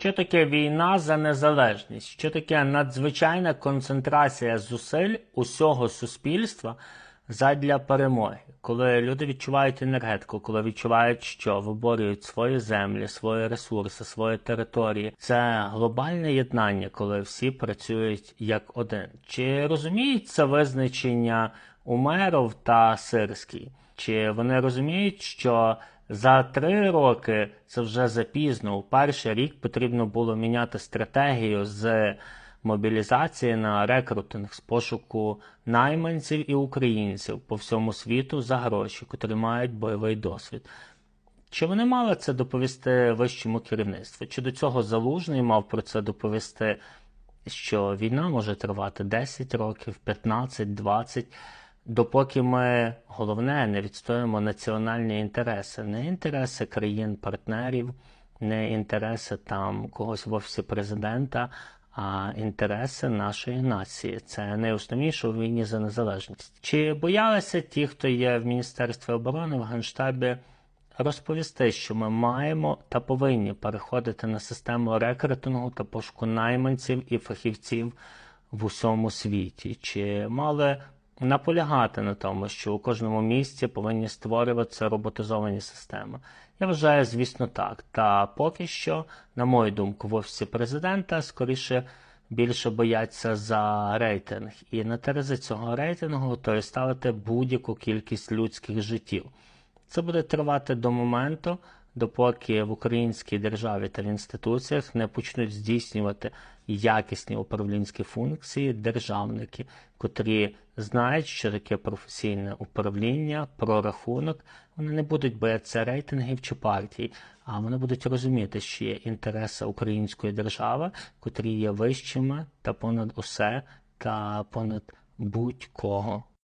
Що таке війна за незалежність? Що таке надзвичайна концентрація зусиль усього суспільства задля перемоги? Коли люди відчувають енергетику, коли відчувають, що виборюють свої землі, свої ресурси, свої території, це глобальне єднання, коли всі працюють як один. Чи розуміють це визначення Умеров та Сирський? Чи вони розуміють, що за три роки це вже запізно. У перший рік потрібно було міняти стратегію з мобілізації на рекрутинг з пошуку найманців і українців по всьому світу за гроші, котрі мають бойовий досвід. Чи вони мали це доповісти вищому керівництву? Чи до цього залужний мав про це доповісти, що війна може тривати 10 років, 15, 20, допоки ми головне не відстоїмо національні інтереси, не інтереси країн-партнерів, не інтереси там когось в офісі президента, а інтереси нашої нації. Це найосновніше у війні за незалежність. Чи боялися ті, хто є в Міністерстві оборони в Генштабі? розповісти, що ми маємо та повинні переходити на систему рекрутингу та пошуку найманців і фахівців в усьому світі, чи мали наполягати на тому, що у кожному місці повинні створюватися роботизовані системи. Я вважаю, звісно, так. Та поки що, на мою думку, в офісі президента скоріше більше бояться за рейтинг, і на терези цього рейтингу готові ставити будь-яку кількість людських життів. Це буде тривати до моменту, допоки в українській державі та в інституціях не почнуть здійснювати якісні управлінські функції державники, котрі знають, що таке професійне управління, прорахунок. Вони не будуть боятися рейтингів чи партій, а вони будуть розуміти, що є інтереси української держави, котрі є вищими та понад усе та понад будь-кого.